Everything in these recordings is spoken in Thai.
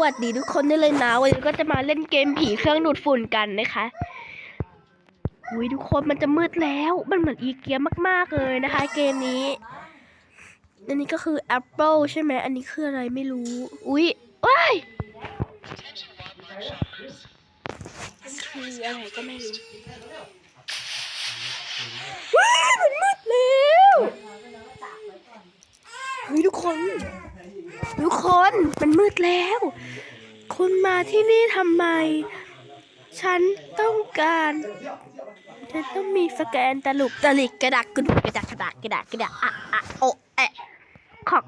วัสดีทุกคนได้เลยนะวันนี้ก็จะมาเล่นเกมผีเครื่องดูดฝุ่นกันนะคะอุ้ยทุกคนมันจะมืดแล้ว มันเหมือนอีเกียมากๆเลยนะคะ เกมนี้ อันนี้ก็คือ Apple ใช่ไหมอันนี้คืออะไรไม่รู้ อุ้ยว้ายมันคืออะไรก็ไม่รู้ว้ายมันมืดแล้วเฮ้ยทุกคน ทุกคนมันมืดแล้ว คุณมาที่นี่ทำไม ฉันต้องการฉันต้องมีสแกนตลุกตลิกกระดักกระดุกกระดักกระดักกระดักกระดักอะอะโอแอะขอก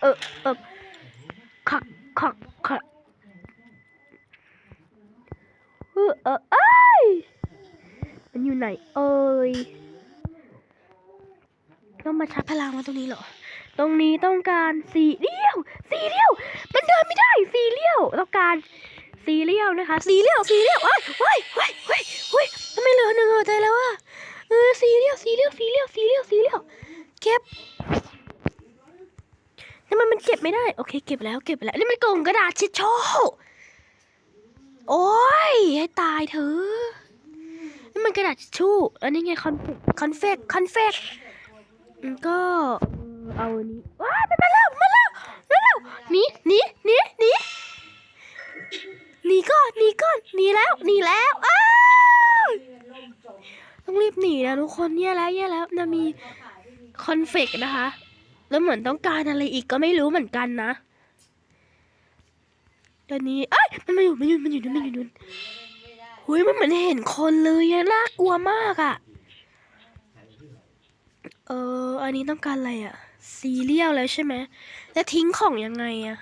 เออเออขอกขอกขอกเออเออเอ้ยมันอยู่ไหนเอ่ยต้องมาชักพลังมาตรงนี้เหรอ ตรงนี้ต้องการสีเลี้ยว สีเลี้ยวมันเดินไม่ได้สีเลี้ยวต้องการสีเลี้ยวนะคะสีเลี้ยวสีเลี้ยวว้ายว้ายว้ายว้ายว้ายทำไมเหลือหนึ่งหัวใจแล้วอะเออสีเลี้ยวสีเลี้ยวสีเลี้ยวสีเลี้ยวสีเลี้ยวเก็บทำไมมันเก็บไม่ได้โอเค เก็บแล้วเก็บแล้วนี่มันกล่องกระดาษชิดโชโอ้ยให้ตายเถอะนี่มันกระดาษทิชชู่อันนี้ไงคอนคอนเฟกคอนเฟกก็เอาอันนี้ว้ายมันมาแลวมาแล้วมาแล้ว หนีหนีหนีหนีหนีก่อนหนีก่อนหนีแล้วหนีแล้วอ้าวต้องรีบหนีนะทุกคนแย่แล้วแย่แล้วนะมีคอนเฟกนะคะ แล้วเหมือนต้องการอะไรอีกก็ไม่รู้เหมือนกันนะตอนนี้เอ้ยมันมาอยู่มันอยู่มันอยู่นู่นมันอยู่นู่นหุยมันเหมือนเห็นคนเลยอะน่ากลัวมากอะเอออันนี้ต้องการอะไรอะ ซีเรียลแล้วใช่ไหมแล้วทิ้งของยังไงอะ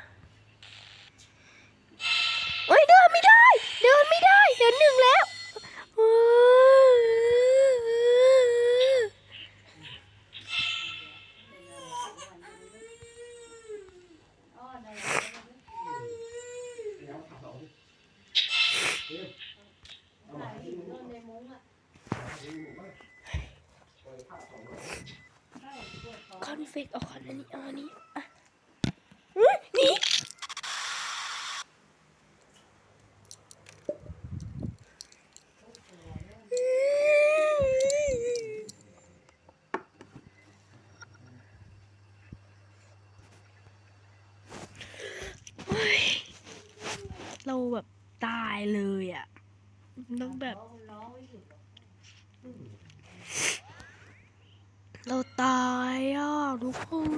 เอ้ยเดินไม่ได้ เดินไม่ได้เดินหนึ่งแล้วเออ คอนเฟกเอาคอนอันนี้เอาอันนี้อะอุ๊ยหนี่เราแบบตายเลยอะต้องแบบ เราตายอะทุกคน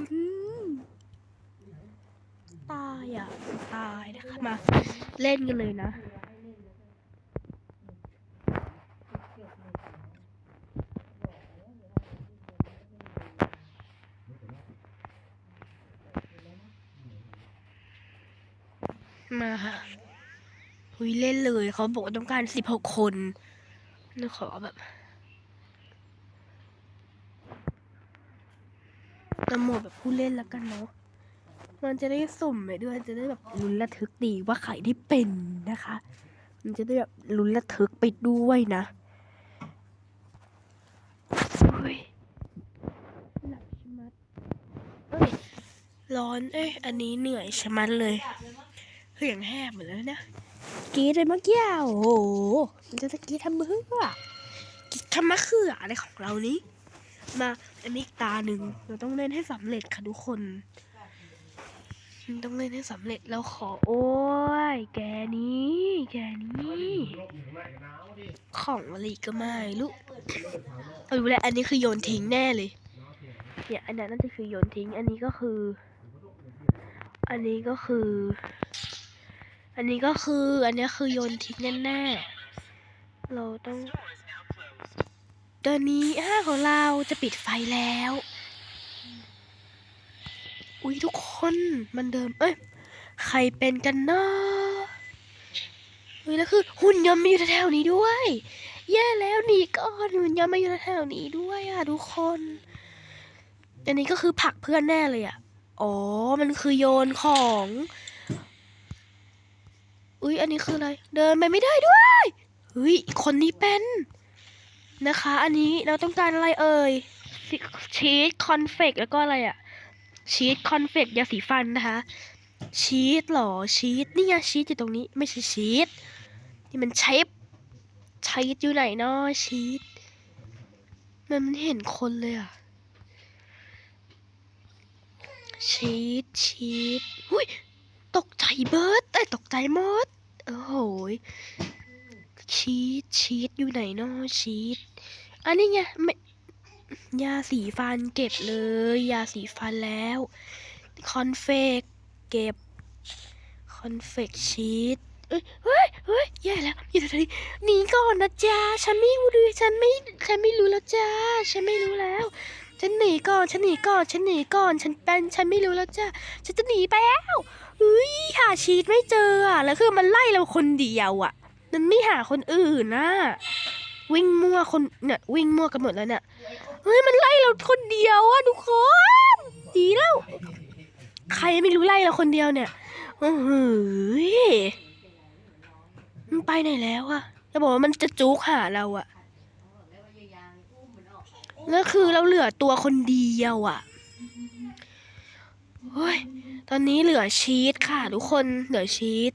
ตายอะ ตายนะคะมา เล่นกันเลยนะมาค่ะคุยเล่นเลย เขาบอกต้องการสิบหกคนนึกขอแบบ นโมแบบผู้เล่นแล้วกันเนาะมันจะได้สุ่มไปด้วยจะได้แบบลุ้นระทึกดีว่าใครที่เป็นนะคะ มันจะได้แบบลุ้นระทึกไปด้วยนะหลับชมัดร้อนเอ้ยอันนี้เหนื่อยชะมัดเลยเสียงแหบหมดแล้วนะกรีดเลยเมื่อกี้โอ้โหมันจะตะกรีดทำมืออะกรีดทำมะเขืออะไรของเรานี้ มาอันนี้อีกตาหนึ่งเราต้องเล่นให้สำเร็จค่ะทุกคนต้องเล่นให้สำเร็จแล้วขอโอ้ยแกนี้แกนี้ของอะไรก็ไม่รู้เอาดูแลวอันนี้คือโยนทิ้งแน่เลยเนี่ยอันนั้นน่าจะคือโยนทิ้ง อันนี้ก็คือ อันนี้ก็คือ อันนี้ก็คือ อันนี้คือโยนทิ้งแน่ๆเราต้อง ตอนนี้ห้างของเราจะปิดไฟแล้ว อุ้ยทุกคนมันเดิม เอ้ย ใครเป็นกันนะเฮ้ยแล้วคือหุ่นยนต์มาอยู่แถวๆนี้ด้วย แย่แล้วหนีก่อนหุ่นยนต์มาอยู่แถวๆนี้ด้วยอะทุกคนอันนี้ก็คือผักเพื่อนแน่เลยอะ อ๋อ มันคือโยนของ อุ้ยอันนี้คืออะไร เดินไปไม่ได้ด้วยเฮ้ยคนนี้เป็น นะคะ อันนี้เราต้องการอะไรเอ่ยชีสคอนเฟกแล้วก็อะไรอะชีสคอนเฟกยาสีฟันนะคะ ชีสหรอชีสนี่ไงชีสอยู่ตรงนี้ไม่ใช่ชีสนี่มันเชฟชีสอยู่ไหนเนาะชีสมันไม่เห็นคนเลยอะชีสชีสหุ้ยตกใจเบิร์ดไอ้ตกใจมดโอ้โหยชีสชีสอยู่ไหนเนาะชีส อันนี้ไงไม่ยาสีฟันเก็บเลย ยาสีฟันแล้ว คอนเฟกเก็บ คอนเฟกชีสเอ้ยเฮ้ยเฮ้ยแย่แล้วอยู่ตรงนี้หนีก่อนนะจ๊ะฉันไม่รู้ฉันไม่ฉันไม่รู้แล้วจ้าฉันไม่รู้แล้ว ฉันหนีก่อน ฉันหนีก่อน ฉันหนีก่อน ฉันเป็น ฉันไม่รู้แล้วจ้าฉันจะหนีไปแล้วเฮ้ยหาชีสไม่เจออะแล้วคือมันไล่เราคนเดียวอะ มันไม่หาคนอื่นนะ วิ่งมั่วคนเนี่ยวิ่งมั่วกันหมดแล้วเนี่ยเฮ้ยมันไล่เราคนเดียวอะทุกคนดีแล้วใครไม่รู้ไล่เราคนเดียวเนี่ยโอ้โหยมันไปไหนแล้วอะจะบอกว่ามันจะจุกหาเราอะแล้วคือเราเหลือตัวคนเดียวอะเฮ้ยตอนนี้เหลือชีสค่ะ ทุกคนเหลือชีส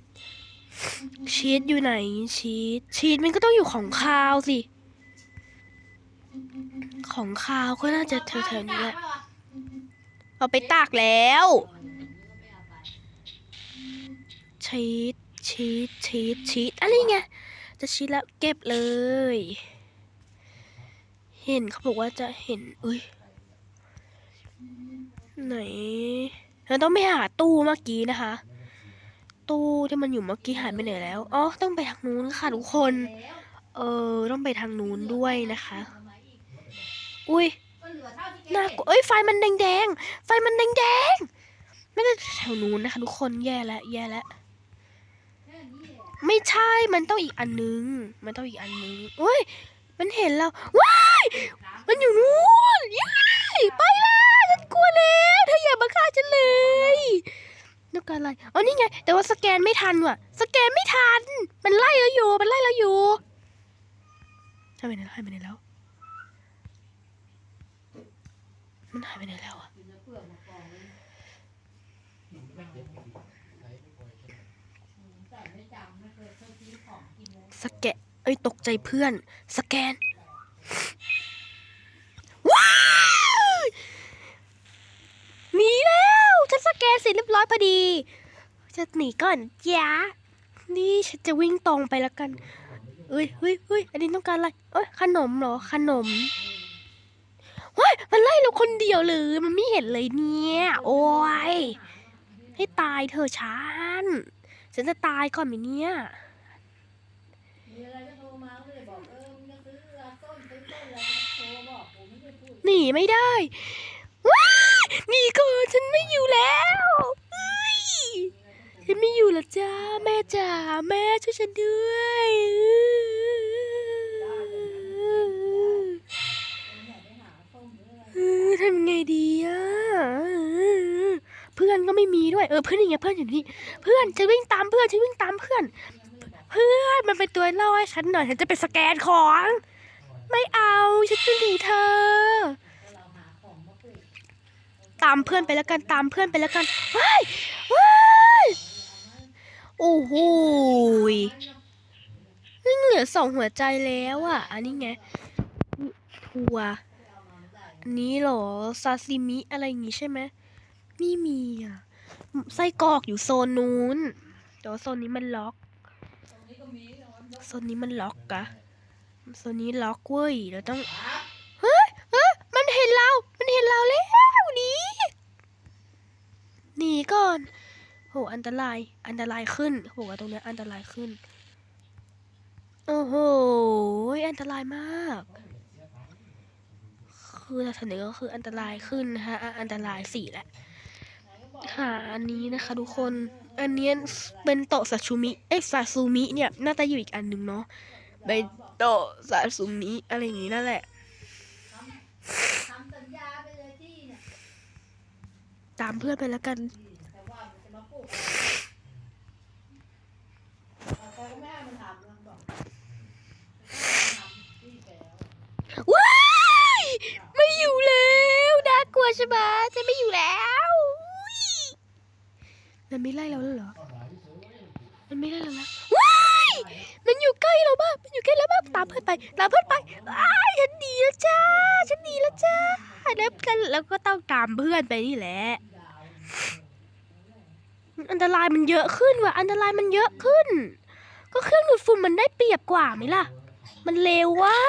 ชีสอยู่ไหนชีสชีสมันก็ต้องอยู่ของคาวสิ ของคาวก็น่าจะแถวๆนี้แหละเอาไปตากแล้ว ชีสชีสชีสชีสอันนี้ไงจะชีสแล้วเก็บเลย เห็นเขาบอกว่าจะเห็นเอ้ยไหนเราต้องไปหาตู้เมื่อกี้นะคะ ตู้ที่มันอยู่เมื่อกี้หายไปไหนแล้ว อ๋อ ต้องไปทางนู้นค่ะทุกคน เออ ต้องไปทางนู้นด้วยนะคะ อุ้ยน่ากลัวเอ้ย ไฟมันแดงแดงๆไฟมันแดงแดงๆไม่ได้แถวนู้นนะคะทุกคน แย่แล้ว แย่แล้ว ไม่ใช่ มันต้องอีกอันนึง มันต้องอีกอันนึงเฮ้ย มันเห็นเรา ว้าย มันอยู่นู้นย้ายไปแล้วฉันกลัวแล้วเธออย่ามาฆ่าฉันเลย นึกอะไรอ๋อนี่ไง แต่ว่าสแกนไม่ทันว่ะ สแกนไม่ทัน มันไล่เราอยู่ มันไล่เราอยู่หายไปไหนแล้วหายไปไหนแล้ว มันหายไปไหนแล้วอะสแกนเอ้ยตกใจเพื่อน สแกน ว้าวหนีแล้ว ฉันสแกน เสร็จเรียบร้อยพอดี จะหนีก่อนจ้านี่ฉันจะวิ่งตรงไปแล้วกันเอ้ยเฮ้ยเฮ้ยอันนี้ต้องการอะไรเอ้ยขนมเหรอ ขนมเฮ้ยมันไล่เราคนเดียวเลยมันไม่เห็นเลยเนี่ย โอ้ย ให้ตายเถอะฉัน ฉันจะตายก่อนไหมเนี่ยหนีไม่ได้ว้า นีก่อนฉันไม่อยู่แล้วเอ้ยฉันไม่อยู่แล้วจ้าแม่จ๋าแม่ช่วยฉันด้วยอยากไปหาต้มหรืออะไรเออทำไงดีอะเพื่อนก็ไม่มีด้วยเออเพื่อนยังไงเพื่อนอยู่นี่เพื่อนจะวิ่งตามเพื่อนจะวิ่งตามเพื่อน เพื่อนมันเป็นตัวล่อให้ฉันหน่อยฉันจะไปสแกนของ ไม่เอาฉันจะหนีเธอ ถ้าเราหาของมาปลูก ตามเพื่อนไปแล้วกันตามเพื่อนไปแล้วกันว้ายว้ายโอ้โหยนี่เหลือสองหัวใจแล้วอะ อันนี้ไงทัวอันนี้หรอซาซิมิอะไรอย่างงี้ใช่ไหมไม่มีอะไส้กรอกอยู่โซนนู้นแต่ว่าโซนนี้มันล็อกโซนนี้มันล็อกอะโซนนี้ล็อกเว้ยเราต้อง เฮ้ยเฮ้ยมันเห็นเรา มันเห็นเราแล้วหนี ห นีก่อน โห อันตราย อันตรายขึ้นเขาบอกว่าตรงเนี้ยอันตรายขึ้น โอ้โห อันตรายมาก คือแถวนี้ก็คืออันตรายขึ้นนะคะ อันตรายสี่แหละค่ะอันนี้นะคะทุกคน อันเนี้ยเป็นโตะซาชูมิ เอ้ยซาซูมิเนี่ย น่าจะอยู่อีกอันหนึ่งเนาะเป็นโตะซาซูมิ อะไรอย่างงี้นั่นแหละ ทำสัญญาไปเลยที่เนี่ย ตามเพื่อนไปแล้วกันแต่ว่ามันจะมาปลูกแต่ก็ไม่ให้มันทำมันบอกทำที่แกแล้วว้ายไม่อยู่แล้วน่ากลัวใช่ไหมจะไม่อยู่แล้วอุ๊ยไหนมันไม่ไล่เราแล้วเหรอ มันไม่ไล่เราแล้วว้ายมันอยู่ใกล้เรามากมันอยู่ใกล้เรามากตามเพื่อนไป ตามเพื่อนไปอ้ายฉันหนีแล้วจ้า ฉันหนีแล้วจ้า แล้วกันแล้วก็ต้องตามเพื่อนไปนี่แหละ อันตรายมันเยอะขึ้นว่ะ อันตรายมันเยอะขึ้น ก็เครื่องดูดฝุ่นมันได้เปรียบกว่าไหมล่ะ มันเร็วว่า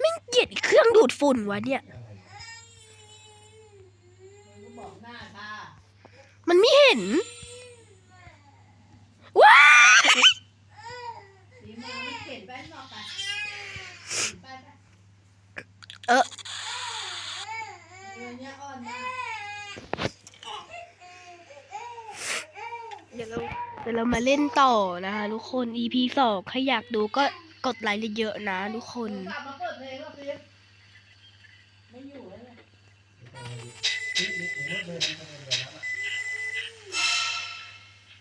ไม่เกลียดเครื่องดูดฝุ่นวะเนี่ย มันไม่เห็นว้าย สีมามันเข็นไปข้างนอกไปไปไป เออเงินเนี้ยอ่อนมากเดี๋ยวเราเดี๋ยวเรามาเล่นต่อนะคะทุกคน EP สองใครอยากดูก็กดไลค์เยอะๆนะทุกคนกลับมาเปิดเพลงก็ฟิล์มไม่อยู่แล้ว